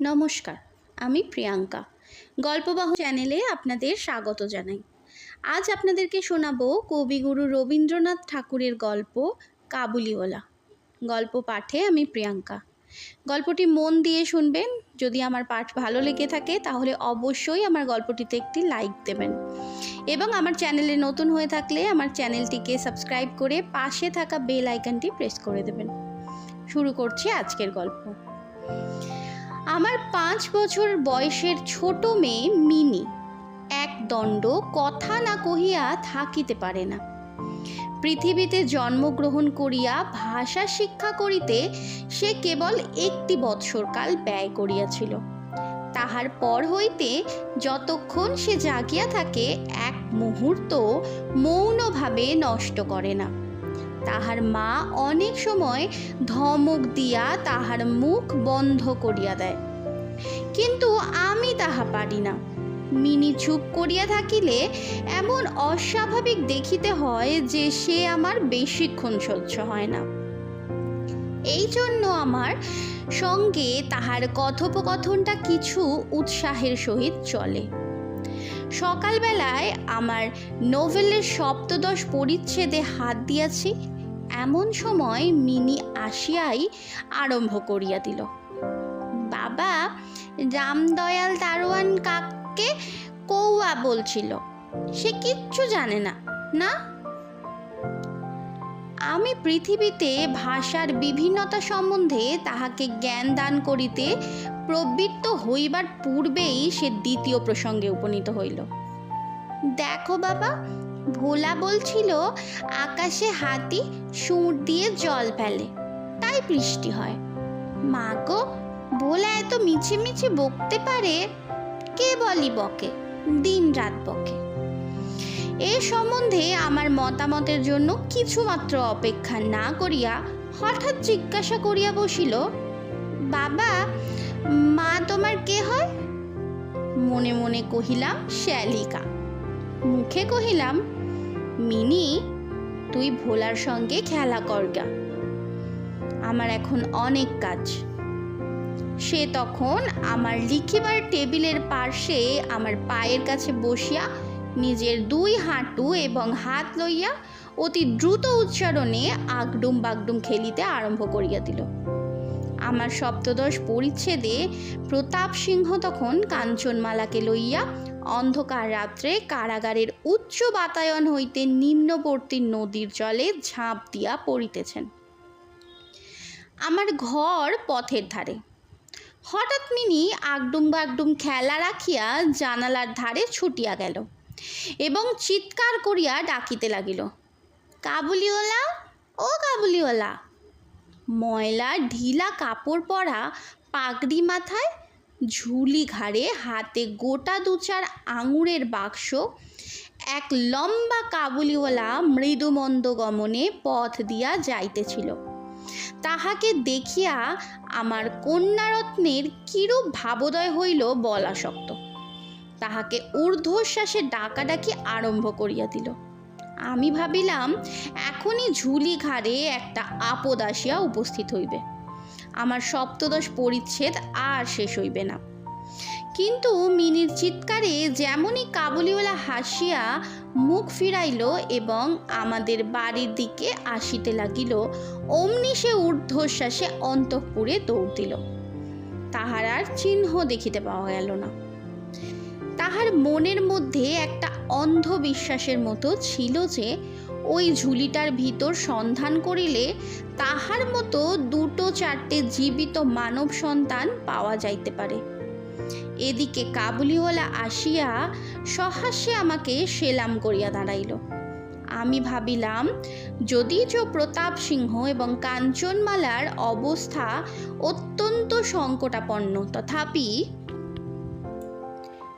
নমস্কার, আমি প্রিয়াঙ্কা। গল্পবাহু চ্যানেলে আপনাদের স্বাগত জানাই। আজ আপনাদেরকে শোনাবো কবিগুরু রবীন্দ্রনাথ ঠাকুরের গল্প কাবুলিওয়ালা। গল্প পাঠে আমি প্রিয়াঙ্কা। গল্পটি মন দিয়ে শুনবেন, যদি আমার পাঠ ভালো লেগে থাকে তাহলে অবশ্যই আমার গল্পটিতে একটি লাইক দেবেন। এবং আমার চ্যানেলে নতুন হয়ে থাকলে আমার চ্যানেলটিকে সাবস্ক্রাইব করে পাশে থাকা বেল আইকনটি প্রেস করে দেবেন। শুরু করছি আজকের গল্প। আমার পাঁচ বছর বয়সের ছোট মেয়ে মিনি। এক দণ্ড কথা না কহিয়া থাকিতে পারে না। পৃথিবীতে জন্মগ্রহণ করিয়া ভাষা শিক্ষা করিতে সে কেবল একটি বৎসরকাল ব্যয় করিয়াছিল। তাহার পর হইতে যতক্ষণ সে জাগিয়া থাকে, এক মুহূর্ত মৌনভাবে নষ্ট করে না। তাহার মা অনেক সময় ধমক দিয়া তাহার মুখ বন্ধ করিয়া দেয়। কিন্তু আমি তাহা পারি না। মিনি চুপ করিয়া থাকিলে এমন অস্বাভাবিক দেখিতে হয় যে সে আমার বেশিক্ষণ সহ্য হয় না। এই জন্য আমার সঙ্গে তাহার কথোপকথনটা কিছু উৎসাহের সহিত চলে। সকালবেলায় আমার নোভেলের সপ্তদশ পরিচ্ছেদে হাত দিয়াছি। এমন সময় মিনি আসিয়াই আরম্ভ করিয়া দিল, বাবা, রামদয়াল দারোয়ান কাককে কৌয়া বলছিল, সে কিচ্ছু জানে না না? আমি পৃথিবীতে ভাষার বিভিন্নতা সম্বন্ধে তাহাকে জ্ঞান দান করিতে প্রবৃত্ত হইবার পূর্বেই সে দ্বিতীয় প্রসঙ্গে উপনীত হইল, দেখো বাবা ভোলা বলছিল, আকাশে হাতি সুর দিয়ে জল ফেলে, তাই বৃষ্টি হয়। মা গো, ভোলা এত মিছে মিছে বকতে পারে? কে বলি বকে? দিন রাত বকে। এ সম্বন্ধে আমার মতামতের জন্য কিছুমাত্র অপেক্ষা না করিয়া হঠাৎ জিজ্ঞাসা করিয়া বসিল, বাবা, মা তোমার কে হয়? মনে মনে কহিলাম, শ্যালিকা। মুখে কহিলাম মিনি, তুই ভোলার সঙ্গে খেলা করগা আমার এখন অনেক কাজ। সে তখন আমার লিখিবার টেবিলের পার্শ্বে আমার পায়ের কাছে বসিয়া নিজের দুই হাঁটু এবং হাত লইয়া অতি দ্রুত উচ্চারণে আগডুম বাগডুম খেলিতে আরম্ভ করিয়া দিল। আমার সপ্তদশ পরিচ্ছেদে প্রতাপ সিংহ তখন কাঞ্চনমালাকে লইয়া অন্ধকার রাত্রে কারাগারের উচ্চ বাতায়ন হইতে নিম্নবর্তী নদীর জলে ঝাঁপ দিয়া পড়িতেছেন। আমার ঘর পথের ধারে। হঠাৎ মিনি আগডুম বাগডুম খেলা রাখিয়া জানালার ধারে ছুটিয়া গেল এবং চিৎকার করিয়া ডাকিতে লাগিল, কাবুলিওয়ালা, ও কাবুলিওয়ালা ময়লা ঢিলা কাপড় পরা পাগড়ি মাথায় ঝুলি ঘাড়ে হাতে গোটা দুচার আঙুরের বাক্স, এক লম্বা কাবুলিওয়ালা মৃদুমন্দ গমনে পথ দিয়া যাইতেছিল। তাহাকে দেখিয়া আমার কন্যারত্নের কিরূপ ভাবোদয় হইল বলা শক্ত। তাহাকে ঊর্ধ্বশ্বাসে ডাকাডাকি আরম্ভ করিয়া দিল। আমি ভাবিলাম, এখনই ঝুলি ঘাড়ে একটা আপদ আসিয়া উপস্থিত হইবে। আমার সপ্তদশ পরিচ্ছেদ আর শেষ হইবে না। কিন্তু মিনির চিৎকারে যেমনই কাবুলিওয়ালা হাসিয়া মুখ ফিরাইল এবং আমাদের বাড়ির দিকে আসিতে লাগিল, অমনি সে ঊর্ধ্বশ্বাসে অন্তঃপুরে দৌড় দিল। তাহার আর চিহ্ন দেখিতে পাওয়া গেল না। তাহার মনের মধ্যে একটা অন্ধবিশ্বাসের মতো ছিল যে ওই ঝুলিটার ভিতর সন্ধান করিলে তাহার মতো দুটো চারটে জীবিত মানব সন্তান পাওয়া যাইতে পারে। এদিকে কাবুলিওয়ালা আসিয়া সহাস্যে আমাকে সেলাম করিয়া দাঁড়াইল। আমি ভাবিলাম যদিচ প্রতাপ সিংহ এবং কাঞ্চনমালার অবস্থা অত্যন্ত সংকটাপন্ন, তথাপি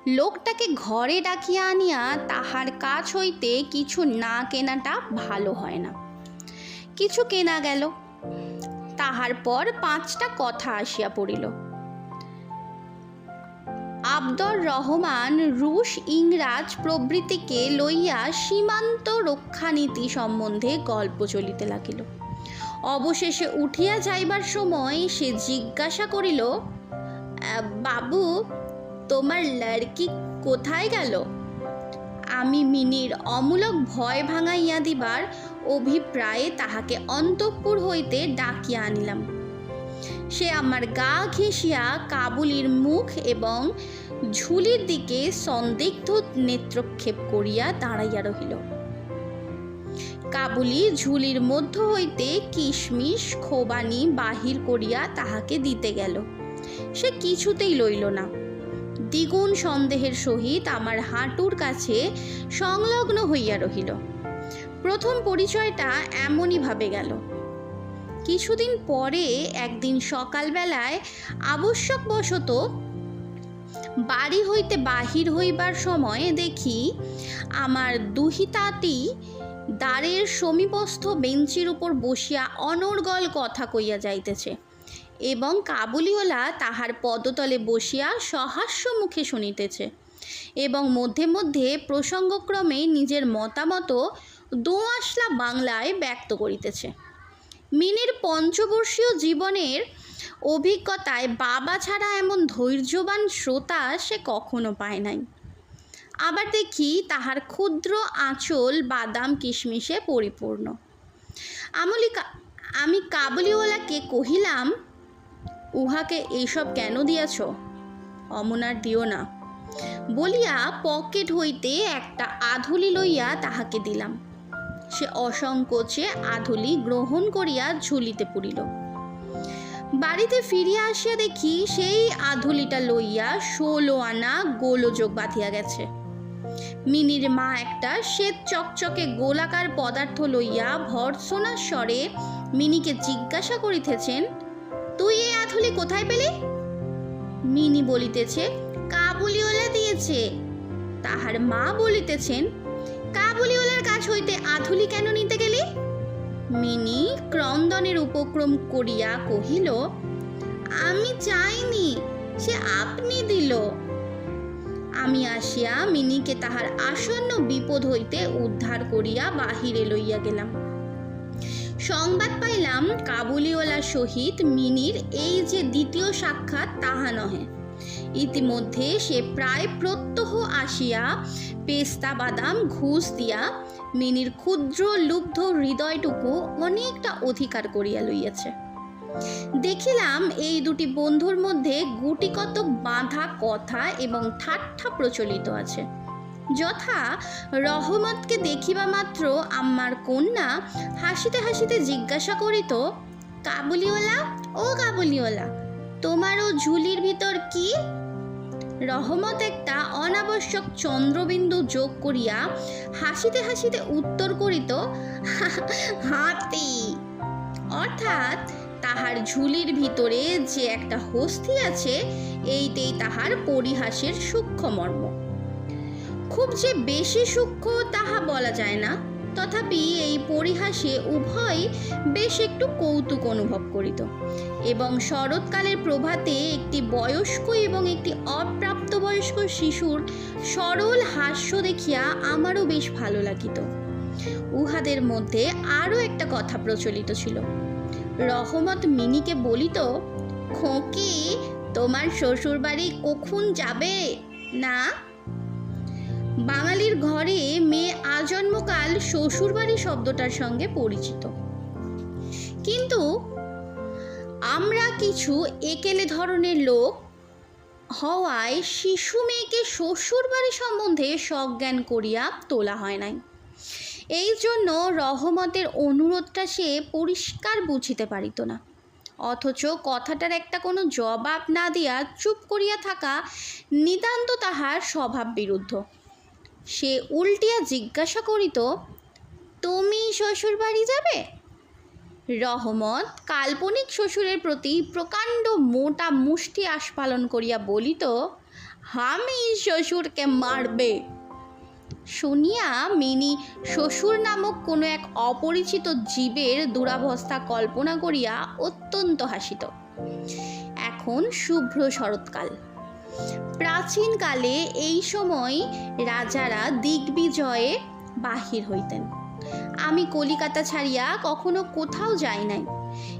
লোকটাকে ঘরে ডাকিয়া আনিয়া তাহার কাছ হইতে কিছু না কেনাটা ভালো হয় না। কিছু কেনা গেল। তাহার পর পাঁচটা কথা আসিয়া পড়িল। আবদর রহমান রুশ ইংরাজ প্রভৃতিকে লইয়া সীমান্ত রক্ষানীতি সম্বন্ধে গল্প চলিতে লাগিল। অবশেষে উঠিয়া যাইবার সময় সে জিজ্ঞাসা করিল বাবু তোমার লড়কি কোথায় গেল? আমি মিনির অমূলক ভয় ভাঙাইয়া দিবার অভিপ্রায়ে তাহাকে অন্তঃপুর হইতে ডাকিয়া আনিলাম। সে আমার গা ঘেঁষিয়া কাবুলির মুখ এবং ঝুলির দিকে সন্দিগ্ধ নেত্রক্ষেপ করিয়া দাঁড়াইয়া রহিল। কাবুলি ঝুলির মধ্য হইতে কিশমিশ খোবানি বাহির করিয়া তাহাকে দিতে গেল। সে কিছুতেই লইল না। দ্বিগুণ সন্দেহের সহিত আমার হাঁটুর কাছে সংলগ্ন হইয়া রহিল। প্রথম পরিচয়টা এমনই ভাবে গেল। কিছুদিন পরে একদিন সকালবেলায় আবশ্যকবশত বাড়ি হইতে বাহির হইবার সময় দেখি আমার দুহিতাটি দ্বারের সমীপস্থ বেঞ্চির উপর বসিয়া অনর্গল কথা কইয়া যাইতেছে। এবং কাবুলিওয়ালা তাহার পদতলে বসিয়া সহাস্য মুখে শুনিতেছে এবং মধ্যে মধ্যে প্রসঙ্গক্রমে নিজের মতামত দোআঁশলা বাংলায় ব্যক্ত করিতেছে। মিনির পঞ্চবর্ষীয় জীবনের অভিজ্ঞতায় বাবা ছাড়া এমন ধৈর্যবান শ্রোতা সে কখনো পায় নাই। আবার দেখি তাহার ক্ষুদ্র আঁচল বাদাম কিশমিশে পরিপূর্ণ। আমলি কা- আমি কাবুলিওয়ালাকে কহিলাম উহাকে এইসব কেন দিয়াছ? অমনার দিও না। বলিয়া পকেট হইতে একটা আধুলি লইয়া তাহাকে দিলাম। সে অসংকোচে আধুলি গ্রহণ করিয়া ঝুলিতে পড়িল। বাড়িতে ফিরিয়া আসিয়া দেখি সেই আধুলিটা লইয়া ষোলো আনা গোলযোগ বাঁধিয়া গেছে। মিনির মা একটা শ্বেত চকচকে গোলাকার পদার্থ লইয়া ভর্সনার স্বরে মিনিকে জিজ্ঞাসা করিতেছেন তুই এই আধুলি কোথায় পেলি? মিনি বলিতেছে, কাবুলিওয়ালা দিয়েছে। তাহার মা বলিতেছেন, কাবুলিওয়ালার কাছ হইতে আধুলি কেন নিতে গেলি? মিনি ক্রন্দনের উপক্রম করিয়া কহিল, আমি চাইনি, সে আপনি দিল। আমি আসিয়া মিনিকে তাহার আসন্ন বিপদ হইতে উদ্ধার করিয়া বাহিরে লইয়া গেলাম। সংবাদ পাইলাম কাবুলিওয়ালার সহিত মিনির এই যে দ্বিতীয় সাক্ষাৎ, তাহা নহে। ইতিমধ্যে সে প্রায় প্রত্যহ আসিয়া পেস্তা বাদাম, ঘুষ দিয়া মিনির ক্ষুদ্র লুব্ধ হৃদয়টুকু অনেকটা অধিকার করিয়া লইয়াছে। দেখিলাম এই দুটি বন্ধুর মধ্যে গুটিকতক বাঁধা কথা এবং ঠাট্টা প্রচলিত আছে। যথা রহমতকে দেখিবা মাত্র আমার কন্যা হাসিতে হাসিতে জিজ্ঞাসা করিত, কাবুলিওয়ালা? ও কাবুলিওয়ালা তোমারও ঝুলির ভিতর কি? রহমত একটা অনাবশ্যক চন্দ্রবিন্দু যোগ করিয়া হাসিতে হাসিতে উত্তর করিত, হাতি। অর্থাৎ তাহার ঝুলির ভিতরে যে একটা হস্তি আছে, এইতেই তাহার পরিহাসের সূক্ষ্ম মর্ম। খুব যে বেশি সূক্ষ্ম তাহা বলা যায় না। তথাপি এই পরিহাসে উভয় বেশ একটু কৌতুক অনুভব করিত এবং শরৎকালের প্রভাতে একটি বয়স্ক এবং একটি অপ্রাপ্তবয়স্ক শিশুর সরল হাস্য দেখিয়া আমারও বেশ ভালো লাগিত। উহাদের মধ্যে আরও একটা কথা প্রচলিত ছিল। রহমত মিনিকে বলিত, খোঁকি, তোমার শ্বশুরবাড়ি কখন যাবে? না? বাঙালির ঘরে মেয়ে আজন্মকাল শ্বশুরবাড়ি শব্দটার সঙ্গে পরিচিত। কিন্তু আমরা কিছু একেলে ধরনের লোক হওয়ায় শিশু মেয়েকে শ্বশুরবাড়ি সম্বন্ধে সজ্ঞান করিয়া তোলা হয় নাই। এই জন্য রহমতের অনুরোধটা সে পরিষ্কার বুঝিতে পারিত না। অথচ কথাটার একটা কোনো জবাব না দিয়া চুপ করিয়া থাকা নিতান্ত তাহার স্বভাব বিরুদ্ধ সে উল্টিয়া জিজ্ঞাসা করিত, তুমি শ্বশুর বাড়ি যাবে? রহমত কাল্পনিক শ্বশুরের প্রতি প্রকাণ্ড মোটা মুষ্টি আস্ফালন করিয়া বলিত, আমি শ্বশুরকে মারবে? শুনিয়া মিনি শ্বশুর নামক কোনো এক অপরিচিত জীবের দুরাবস্থা কল্পনা করিয়া অত্যন্ত হাসিত। এখন শুভ্র শরৎকাল। প্রাচীনকালে এই সময় রাজারা দিগ্বিজয়ে বাহির হইতেন। আমি কলিকাতা ছাড়িয়া কখনো কোথাও যাই নাই।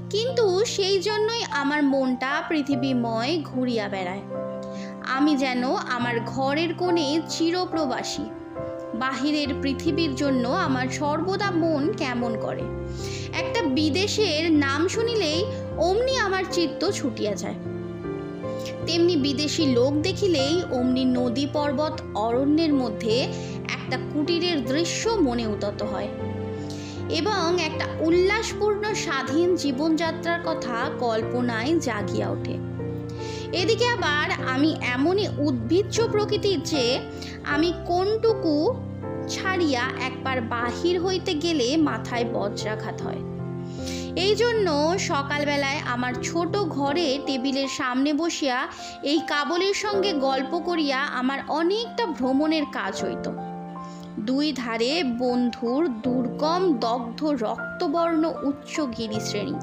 কিন্তু সেই জন্যই আমার মনটা পৃথিবীময় ঘুরিয়া বেড়ায়। আমি যেন আমার ঘরের কোণে চিরপ্রবাসী। বাহিরের পৃথিবীর জন্য আমার সর্বদা মন কেমন করে? একটা বিদেশের নাম শুনিলেই অমনি আমার চিত্ত ছুটিয়া যায়। তেমনি বিদেশি লোক দেখিলেই অমনি নদী পর্বত অরণ্যের মধ্যে একটা কুটিরের দৃশ্য মনে উদত হয়। এবং একটা উল্লাসপূর্ণ স্বাধীন জীবনযাত্রার কথা কল্পনায় জাগিয়া ওঠে। এদিকে আবার আমি এমনই উদ্ভিজ্জ প্রকৃতির যে আমি কোনটুকু ছাড়িয়া একবার বাহির হইতে গেলে মাথায় বজ্রাঘাত হয়। এই জন্য সকালবেলায় আমার ছোট ঘরে টেবিলের সামনে বসিয়া এই কাবলের সঙ্গে গল্প করিয়া আমার অনেকটা ভ্রমণের কাজ হইত। দুই ধারে বন্ধুর দুর্গম, দগ্ধ, রক্তবর্ণ, উচ্চ গিরিশ্রেণী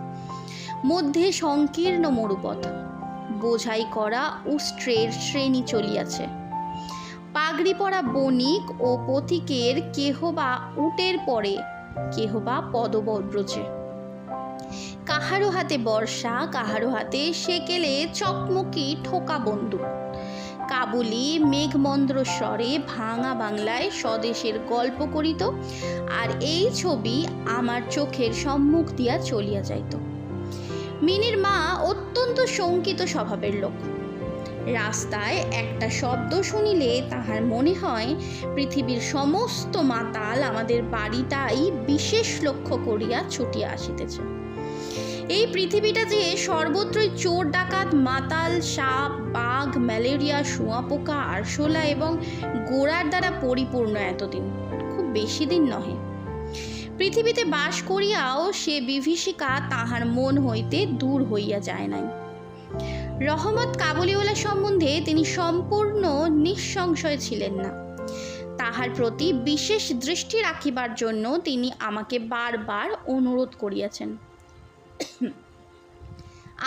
মধ্যে সংকীর্ণ মরুপথ। বোঝাই করা উষ্ট্রের শ্রেণি চলিয়াছে। পাগড়ি পরা বণিক ও পথিকের কেহ বা উটের পরে, কেহ বা পদব্রজে কাহারো হাতে বর্ষা, কাহারো হাতে সেকেলে চকমকি, ঠোকা বন্দুক। কাবুলি মেঘমন্দ্র স্বরে ভাঙা বাংলায় স্বদেশের গল্প করিত, আর এই ছবি আমার চোখের সম্মুখ দিয়া চলিয়া যাইত। মিনির মা অত্যন্ত শঙ্কিত স্বভাবের লোক। রাস্তায় একটা শব্দ শুনিলে তাহার মনে হয়, পৃথিবীর সমস্ত মাতাল আমাদের বাড়িটাই বিশেষ লক্ষ্য করিয়া ছুটিয়া আসিতেছে। এই পৃথিবীটা যে সর্বত্রই চোর, ডাকাত, মাতাল, সাপ, বাঘ, ম্যালেরিয়া, শুঁয়াপোকা, আরশোলা এবং গোড়ার দ্বারা পরিপূর্ণ এতদিন, খুব বেশি দিন নহে। পৃথিবীতে বাস করিয়াও সে বিভীষিকা তাহার মন হইতে দূর হইয়া যায় নাই। রহমত কাবুলিওয়ালা সম্বন্ধে তিনি সম্পূর্ণ নিঃসংশয় ছিলেন না। তাহার প্রতি বিশেষ দৃষ্টি রাখিবার জন্য তিনি আমাকে বারবার অনুরোধ করিয়াছেন।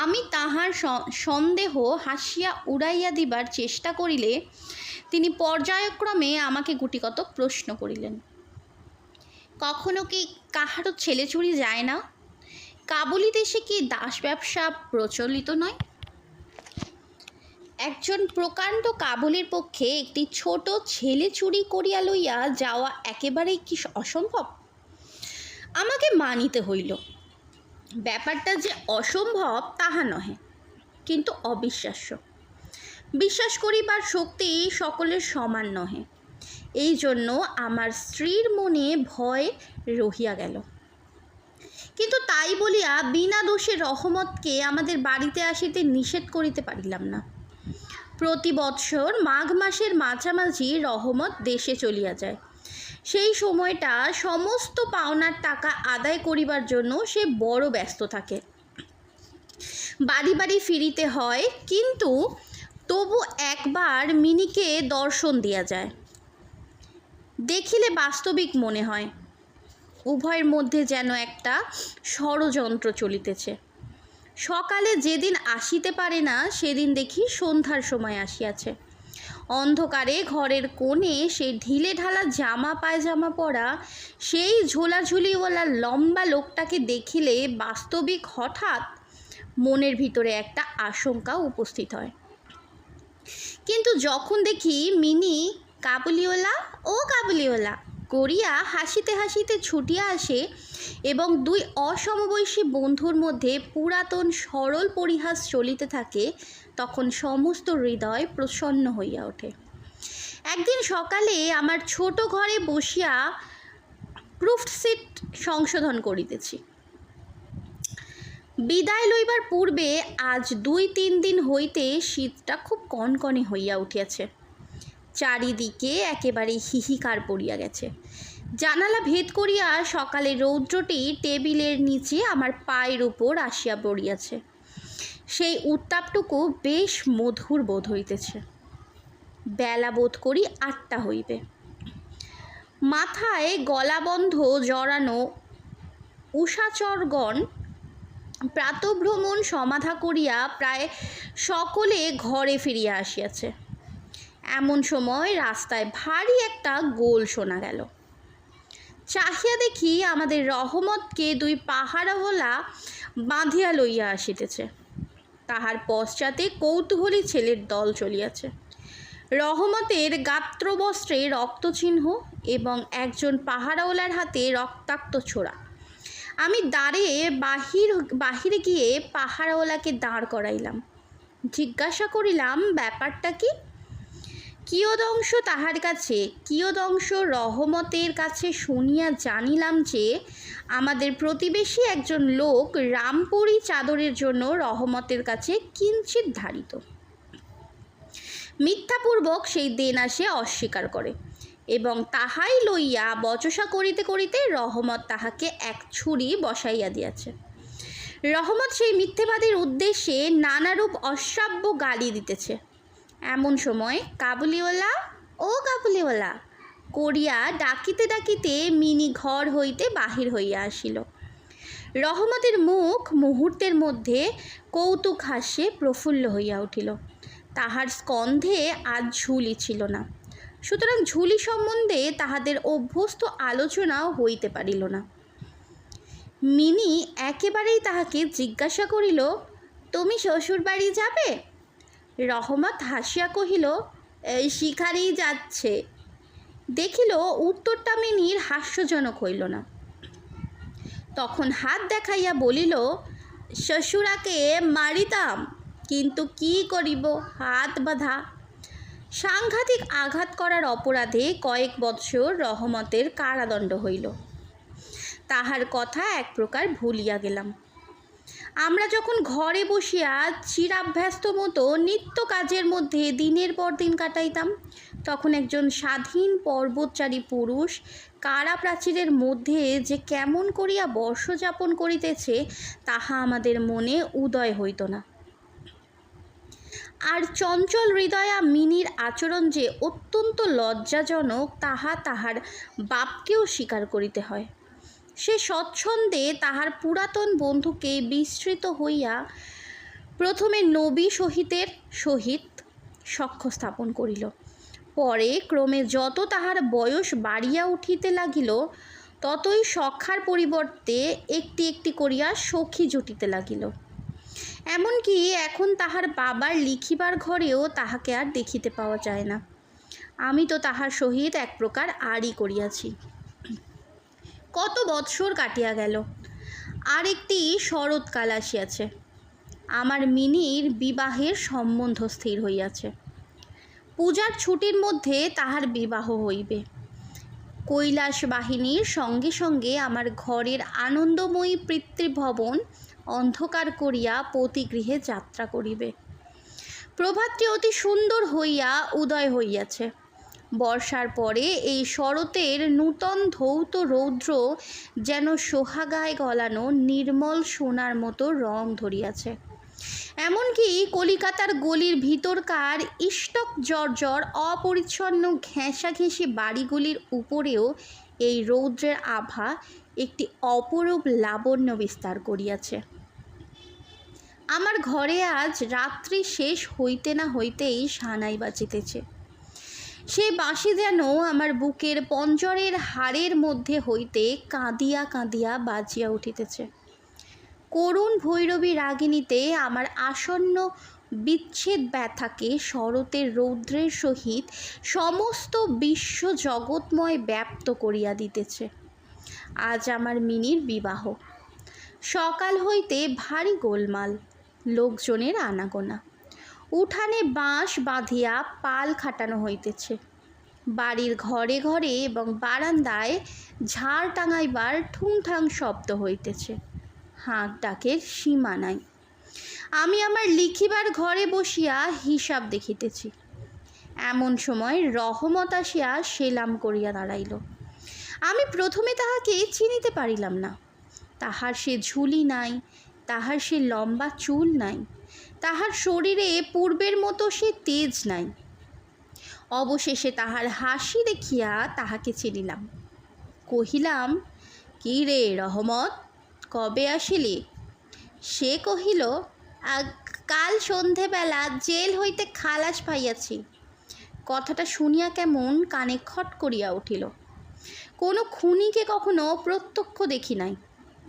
আমি তাহার সন্দেহ হাসিয়া উড়াইয়া দিবার চেষ্টা করিলে তিনি পর্যায়ক্রমে আমাকে গুটিকত প্রশ্ন করিলেন, কখনো কি কাহারও ছেলে চুরি যায় না? কাবুলি দেশে কি দাস ব্যবসা প্রচলিত নয়? একজন প্রকাণ্ড কাবুলির পক্ষে একটি ছোট ছেলে চুরি করিয়া লইয়া যাওয়া একেবারেই কি অসম্ভব? আমাকে মানিতে হইল। ব্যাপারটা যে অসম্ভব তাহা নহে, কিন্তু অবিশ্বাস্য। বিশ্বাস করিবার শক্তি সকলের সমান নহে। এই জন্য আমার স্ত্রীর মনে ভয় রহিয়া গেল। কিন্তু তাই বলিয়া বিনা দোষে রহমতকে আমাদের বাড়িতে আসিতে নিষেধ করিতে পারিলাম না। প্রতি বৎসর মাঘ মাসের মাঝামাঝি রহমত দেশে চলিয়া যায়। সেই সময়টা সমস্ত পাওনার টাকা আদায় করিবার জন্য সে বড় ব্যস্ত থাকে। বাড়ি বাড়ি ফিরিতে হয়, কিন্তু তবু একবার মিনিকে দর্শন দেওয়া যায়। দেখিলে বাস্তবিক মনে হয়, উভয়ের মধ্যে যেন একটা ষড়যন্ত্র চলিতেছে। সকালে যেদিন আসিতে পারে না, সেদিন দেখি সন্ধ্যার সময় আসিয়াছে। অন্ধকারে ঘরের কোণে সেই ঢিলে ঢালা জামা পায়জামা পরা, সেই ঝোলাঝুলিওয়ালা লম্বা লোকটাকে দেখিলে বাস্তবিক হঠাৎ মনের ভিতরে একটা আশঙ্কা উপস্থিত হয়। কিন্তু যখন দেখি মিনি কাবুলিওয়ালা, ও কাবুলিওয়ালা! করিয়া হাসিতে হাসিতে ছুটিয়া আসে এবং দুই অসমবয়সী বন্ধুর মধ্যে পুরাতন সরল পরিহাস চলিতে থাকে তখন সমস্ত হৃদয় প্রসন্ন হইয়া ওঠে। একদিন সকালে আমার ছোট ঘরে বসিয়া প্রুফড সিট সংশোধন করিতেছি। বিদায় লইবার পূর্বে আজ দুই তিন দিন হইতে শীতটা খুব কনকনে হইয়া উঠিয়াছে। চারিদিকে একেবারে হিহিকার পড়িয়া গেছে। জানালা ভেদ করিয়া সকালে রৌদ্রটি টেবিলের নিচে আমার পায়ের উপর আসিয়া পড়িয়াছে। সেই উত্তাপটুকু বেশ মধুর বোধ হইতেছে। বেলা বোধ করি আটটা হইবে। মাথায় গলাবন্ধ জড়ানো উষাচরগণ প্রাতভ্রমণ সমাধা করিয়া প্রায় সকলে ঘরে ফিরিয়া আসিয়াছে। এমন সময় রাস্তায় ভারী একটা গোল শোনা গেল। চাহিয়া দেখি আমাদের রহমতকে দুই পাহারাওয়ালা বাঁধিয়া লইয়া আসিতেছে। তাহার পশ্চাতে কৌতূহলী ছেলের দল চলিয়াছে। রহমতের গাত্রবস্ত্রে রক্তচিহ্ন এবং একজন পাহারাওয়ালার হাতে রক্তাক্ত ছোড়া। আমি দাঁড়ে বাহির, বাহিরে গিয়ে পাহারাওয়ালাকে দাঁড় করাইলাম। জিজ্ঞাসা করিলাম, ব্যাপারটা কি? কিয়দংশ তাহার কাছে, কিয়দংশ রহমতের কাছে শুনিয়া জানিলাম যে, আমাদের প্রতিবেশী একজন লোক রামপুরি চাদরের জন্য রহমতের কাছে কিঞ্চিত ধারিত। মিথ্যাপূর্বক সেই দেনা সে অস্বীকার করে এবং তাহাই লইয়া বচসা করিতে করিতে রহমত তাহাকে এক ছুরি বসাইয়া দিয়াছে। রহমত সেই মিথ্যেবাদীর উদ্দেশ্যে নানারূপ অশ্রাব্য গালি দিতেছে। এমন সময় কাবুলিওয়ালা, ও কাবুলিওয়ালা, করিয়া ডাকিতে ডাকিতে মিনি ঘর হইতে বাহির হইয়া আসিল। রহমতের মুখ মুহূর্তের মধ্যে কৌতুক হাস্যে প্রফুল্ল হইয়া উঠিল। তাহার স্কন্ধে আজ ঝুলি ছিল না। সুতরাং ঝুলি সম্বন্ধে তাহাদের অভ্যস্ত আলোচনাও হইতে পারিল না। মিনি একেবারেই তাহাকে জিজ্ঞাসা করিল, তুমি শ্বশুর বাড়ি যাবে? রহমত হাসিয়া কহিল, "এই শিকারেই যাচ্ছে। দেখিল, উত্তরটা মিনির হাস্যজনক হইল না। তখন হাত দেখাইয়া বলিল, শ্বশুরাকে মারিতাম, কিন্তু কি করিব? হাত বাঁধা। সাংঘাতিক আঘাত করার অপরাধে কয়েক বৎসর রহমতের কারাদণ্ড হইল। তাহার কথা এক প্রকার ভুলিয়া গেলাম। আমরা যখন ঘরে বসিয়া চিরাভ্যস্ত মতো নিত্য কাজের মধ্যে দিনের পর দিন কাটাইতাম, তখন একজন স্বাধীন পর্বতচারী পুরুষ কারা প্রাচীরের মধ্যে যে কেমন করিয়া বর্ষযাপন করিতেছে, তাহা আমাদের মনে উদয় হইত না। আর চঞ্চল হৃদয়া মিনির আচরণ যে অত্যন্ত লজ্জাজনক, তাহা তাহার বাপকেও স্বীকার করিতে হয়। সে স্বচ্ছন্দে তাহার পুরাতন বন্ধুকে বিস্তৃত হইয়া প্রথমে নবী সহিতের সহিত সখ্য স্থাপন করিল। পরে ক্রমে যত তাহার বয়স বাড়িয়া উঠিতে লাগিল, ততই সখ্যার পরিবর্তে একটি একটি করিয়া সখী জুটিতে লাগিল। এমনকি এখন তাহার বাবার লিখিবার ঘরেও তাহাকে আর দেখিতে পাওয়া যায় না। আমি তো তাহার সহিত এক প্রকার আড়ি করিয়াছি। কত বৎসর কাটিয়া গেল। আর একটি শরৎকাল আসিয়াছে। আমার মিনির বিবাহের সম্বন্ধ স্থির হইয়াছে। পূজার ছুটির মধ্যে তাহার বিবাহ হইবে। কৈলাস বাহিনীর সঙ্গে সঙ্গে আমার ঘরের আনন্দময়ী পিতৃভবন অন্ধকার করিয়া পতিগৃহে যাত্রা করিবে। প্রভাতটি অতি সুন্দর হইয়া উদয় হইয়াছে। বর্ষার পরে এই শরতের নূতন ধৌত রৌদ্র যেন সোহাগায় গলানো নির্মল সোনার মতো রং ধরিয়াছে। এমনকি কলিকাতার গলির ভিতরকার ইষ্টক জর্জর অপরিচ্ছন্ন ঘেঁষাঘেঁষি বাড়িগুলির উপরেও এই রৌদ্রের আভা একটি অপরূপ লাবণ্য বিস্তার করিয়াছে। আমার ঘরে আজ রাত্রি শেষ হইতে না হইতেই সানাই বাজিতেছে। সে বাঁশি যেন আমার বুকের পঞ্জরের হাড়ের মধ্যে হইতে কাঁদিয়া কাঁদিয়া বাজিয়া উঠিতেছে। করুণ ভৈরবী রাগিনীতে আমার আসন্ন বিচ্ছেদ ব্যথাকে শরতের রৌদ্রের সহিত সমস্ত বিশ্ব জগৎময় ব্যাপ্ত করিয়া দিতেছে। আজ আমার মিনির বিবাহ। সকাল হইতে ভারী গোলমাল, লোকজনের আনাগোনা। উঠানে বাঁশ বাঁধিয়া পাল খাটানো হইতেছে। বাড়ির ঘরে ঘরে এবং বারান্দায় ঝাড় টাঙাইবার ঠুংঠাং শব্দ হইতেছে। হাঁক ডাকের সীমা নাই। আমি আমার লিখিবার ঘরে বসিয়া হিসাব দেখিতেছি। এমন সময় রহমত আসিয়া সেলাম করিয়া দাঁড়াইল। আমি প্রথমে তাহাকে চিনিতে পারিলাম না। তাহার সে ঝুলি নাই, তাহার সে লম্বা চুল নাই। তাহার শরীরে পূর্বের মতো সে তেজ নাই। অবশেষে তাহার হাসি দেখিয়া তাহাকে চিনিলাম। কহিলাম, কি রে রহমত, কবে আসিলি? সে কহিল কাল সন্ধেবেলা জেল হইতে খালাস পাইয়াছি। কথাটা শুনিয়া কেমন কানে খট করিয়া উঠিল। কোনো খুনিকে কখনো প্রত্যক্ষ দেখি নাই।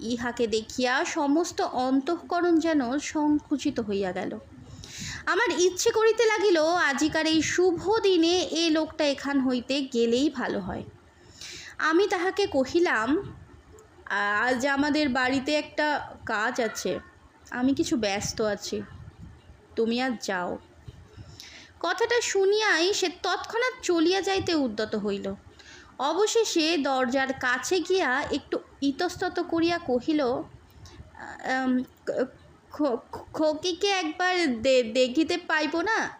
ইহাকে দেখিয়া সমস্ত অন্তঃকরণ যেন সংকুচিত হইয়া গেল। আমার ইচ্ছে করিতে লাগিল, আজিকার এই শুভ দিনে এ লোকটা এখান হইতে গেলেই ভালো হয়। আমি তাহাকে কহিলাম, আজ আমাদের বাড়িতে একটা কাজ আছে, আমি কিছু ব্যস্ত আছি, তুমি আজ যাও। কথাটা শুনিয়াই সে তৎক্ষণাৎ চলিয়া যাইতে উদ্যত হইল। অবশেষে দরজার কাছে গিয়া একটু ইতস্তত করিয়া কহিল "আম, খ- খ- একবার দেখিতে পাইব না?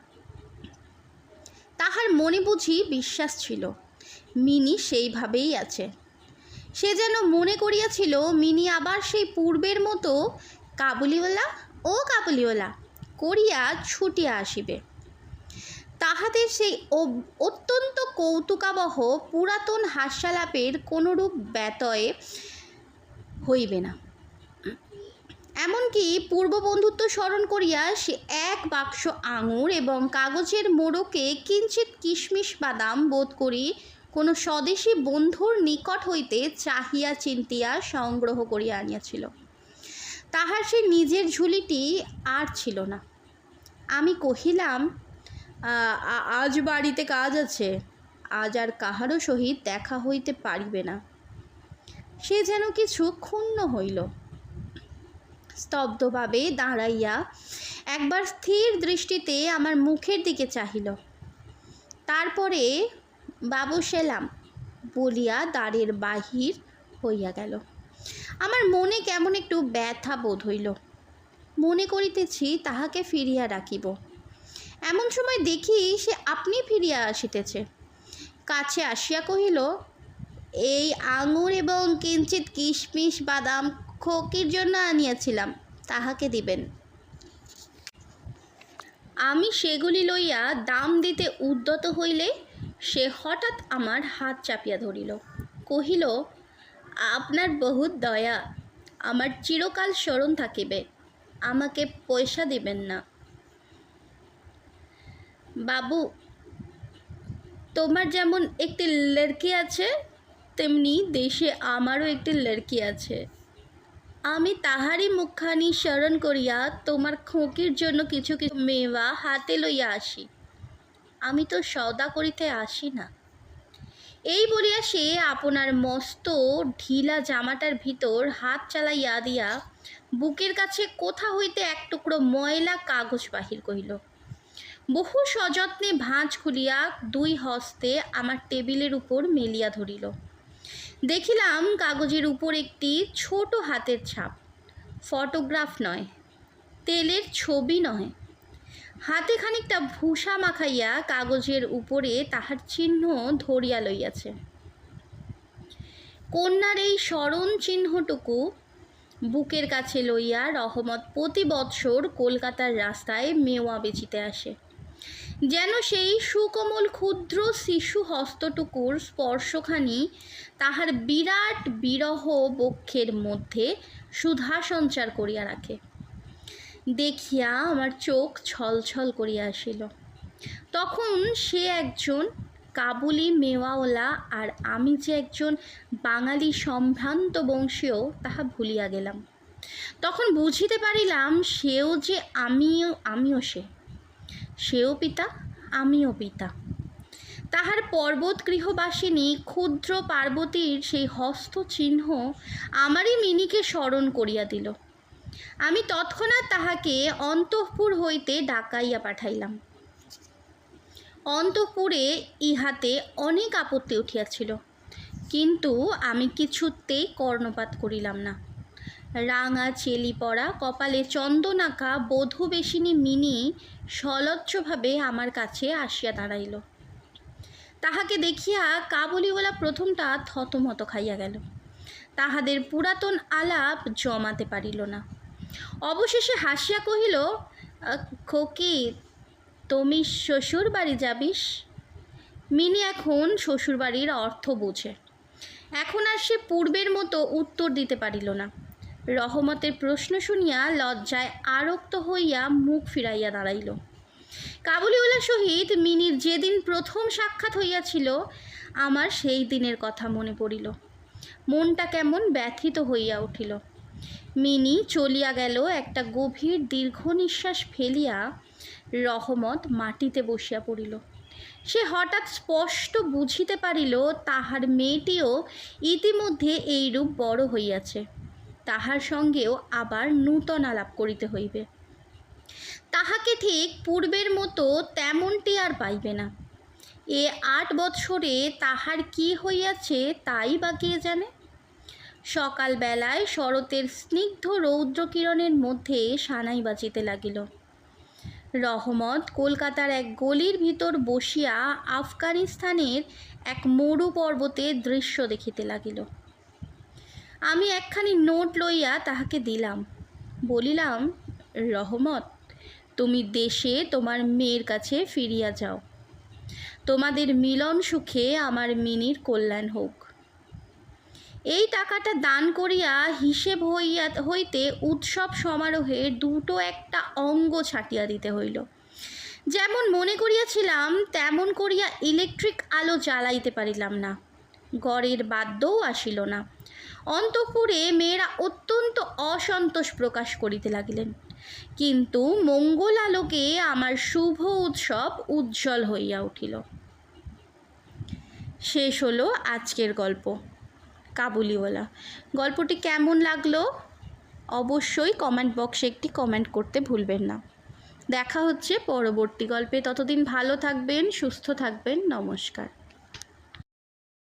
তাহার মনে বুঝি বিশ্বাস ছিল মিনি সেইভাবেই আছে। সে যেন মনে করিয়াছিল মিনি আবার সেই পূর্বের মতো কাবুলিওয়ালা ও কাবুলিওয়ালা করিয়া ছুটিয়া আসিবে। তাহাদের সেই অত্যন্ত কৌতুকাবহ পুরাতন হাস্যালাপের কোনরূপ ব্যতয়ে হইবে না। এমনকি পূর্ব বন্ধুত্ব স্মরণ করিয়া সে এক বাক্স আঙুর এবং কাগজের মোড়কে কিঞ্চিত কিশমিশ বাদাম বোধ করি কোনো স্বদেশী বন্ধুর নিকট হইতে চাহিয়া চিন্তিয়া সংগ্রহ করিয়া আনিয়াছিল। তাহার সে নিজের ঝুলিটি আর ছিল না। আমি কহিলাম "আ- আ- আজ বাড়িতে কাজ আছে। আজ আর কাহারও সহিত দেখা হইতে পারিবে না। সে যেন কিছু ক্ষুণ্ণ হইল। স্তব্ধভাবে দাঁড়াইয়া একবার স্থির দৃষ্টিতে আমার মুখের দিকে চাহিল। তারপরে বাবু সেলাম বলিয়া দ্বারের বাহির হইয়া গেল। আমার মনে কেমন একটু ব্যথা বোধ হইল। মনে করিতেছি তাহাকে ফিরিয়া রাখিব। এমন সময় দেখি সে আপনি ফিরিয়া আসিতেছে। কাছে আসিয়া কহিল, এই আঙুর এবং কিঞ্চিত কিশমিশ বাদাম খোকির জন্য আনিয়াছিলাম, তাহাকে দিবেন। আমি সেগুলি লইয়া দাম দিতে উদ্যত হইলে সে হঠাৎ আমার হাত চাপিয়া ধরিল। কহিল, আপনার বহুত দয়া, আমার চিরকাল স্মরণ থাকিবে, আমাকে পয়সা দিবেন না। বাবু, তোমার যেমন একটি লড়কি আছে, তেমনি দেশে আমারও একটি লড়কি আছে। আমি তাহারই মুখখানি স্মরণ করিয়া তোমার খোঁকির জন্য কিছু কিছু মেওয়া হাতে লইয়া আসি। আমি তো সওদা করিতে আসি না। এই বলিয়া সে আপনার মস্ত ঢিলা জামাটার ভিতর হাত চালাইয়া দিয়া বুকের কাছে কোথা হইতে এক টুকরো ময়লা কাগজ বাহির কহিল বহু সযত্নে ভাঁজ খুলিয়া দুই হস্তে আমার টেবিলের উপর মেলিয়া ধরিল। দেখিলাম কাগজের উপর একটি ছোট হাতের ছাপ। ফটোগ্রাফ নয়, তেলের ছবি নয়। হাতে খানিকটা ভূষা মাখাইয়া কাগজের উপরে তাহার চিহ্ন ধরিয়া লইয়াছে। কন্যার এই স্মরণ চিহ্নটুকু বুকের কাছে লইয়া রহমত প্রতি বৎসর কলকাতার রাস্তায় মেওয়া বেচিতে আসে। যেন সেই সুকোমল ক্ষুদ্র শিশু হস্তটুকুর স্পর্শখানি তাহার বিরাট বিরহ বক্ষের মধ্যে সুধা সঞ্চার করিয়া রাখে। দেখিয়া আমার চোখ ছলছল করিয়া আসিল। তখন সে একজন কাবুলি মেওয়াওয়ালা আর আমি যে একজন বাঙালি সম্ভ্রান্ত বংশীয় তাহা ভুলিয়া গেলাম। তখন বুঝিতে পারিলাম সেও যে আমিও আমিও সে। সেও পিতা, আমিও পিতা। তাহার পর্বত গৃহবাসিনী ক্ষুদ্র পার্বতীর সেই হস্ত চিহ্ন আমারই মিনিকে স্মরণ করিয়া দিল। আমি তৎক্ষণাৎ তাহাকে অন্তঃপুর হইতে ডাকাইয়া পাঠাইলাম। অন্তঃপুরে ইহাতে অনেক আপত্তি উঠিয়াছিল, কিন্তু আমি কিছুতেই কর্ণপাত করিলাম না। রাঙা চেলি পড়া কপালে চন্দনাকা বধূবেশিনী মিনি সলজ্জভাবে আমার কাছে আসিয়া দাঁড়াইল। তাহাকে দেখিয়া কাবুলিওয়ালা প্রথমটা থতমত খাইয়া গেল। তাহাদের পুরাতন আলাপ জমাতে পারিল না। অবশেষে হাসিয়া কহিল "আহ, খোকি তুমি শ্বশুর বাড়ি যাবিস? মিনি এখন শ্বশুরবাড়ির অর্থ বুঝে। এখন আর সে পূর্বের মতো উত্তর দিতে পারিল না। রহমতের প্রশ্ন শুনিয়া লজ্জায় আরক্ত হইয়া মুখ ফিরাইয়া দাঁড়াইল। কাবুলিওয়ালার সহিত মিনির যেদিন প্রথম সাক্ষাৎ হইয়াছিল, আমার সেই দিনের কথা মনে পড়িল। মনটা কেমন ব্যথিত হইয়া উঠিল। মিনি চলিয়া গেল, একটা গভীর দীর্ঘ নিঃশ্বাস ফেলিয়া রহমত মাটিতে বসিয়া পড়িল। সে হঠাৎ স্পষ্ট বুঝিতে পারিল, তাহার মেয়েটিও ইতিমধ্যে এইরূপ বড় হইয়াছে। তাহার সঙ্গেও আবার নূতন আলাপ করিতে হইবে। তাহাকে ঠিক পূর্বের মতো তেমনটি আর পাইবে না। এ আট বৎসরে তাহার কি হইয়াছে তাই বা কে জানে? সকালবেলায় শরতের স্নিগ্ধ রৌদ্রকিরণের মধ্যে সানাই বাজিতে লাগিল। রহমত কলকাতার এক গলির ভিতর বসিয়া আফগানিস্তানের এক মরু পর্বতের দৃশ্য দেখিতে লাগিল। আমি একখানি নোট লইয়া তাহাকে দিলাম। বলিলাম, রহমত, তুমি দেশে তোমার মেয়ের কাছে ফিরিয়া যাও। তোমাদের মিলন সুখে আমার মিনির কল্যাণ হোক। এই টাকাটা দান করিয়া হিসেব হইয়া, হইতে উৎসব সমারোহে দুটো একটা অঙ্গ ছাটিয়া দিতে হইল। যেমন মনে করিয়াছিলাম, তেমন করিয়া ইলেকট্রিক আলো জ্বালাইতে পারিলাম না। গড়ের বাদ্যও আসিল না। অন্তঃপুরে মেয়েরা অত্যন্ত অসন্তোষ প্রকাশ করিতে লাগিলেন। কিন্তু মঙ্গল আলোকে আমার শুভ উৎসব উজ্জ্বল হইয়া উঠিল। শেষ হলো আজকের গল্প, কাবুলিওয়ালা। গল্পটি কেমন লাগল? অবশ্যই কমেন্ট বক্সে একটি কমেন্ট করতে ভুলবেন না। দেখা হচ্ছে পরবর্তী গল্পে। ততদিন ভালো থাকবেন, সুস্থ থাকবেন। নমস্কার।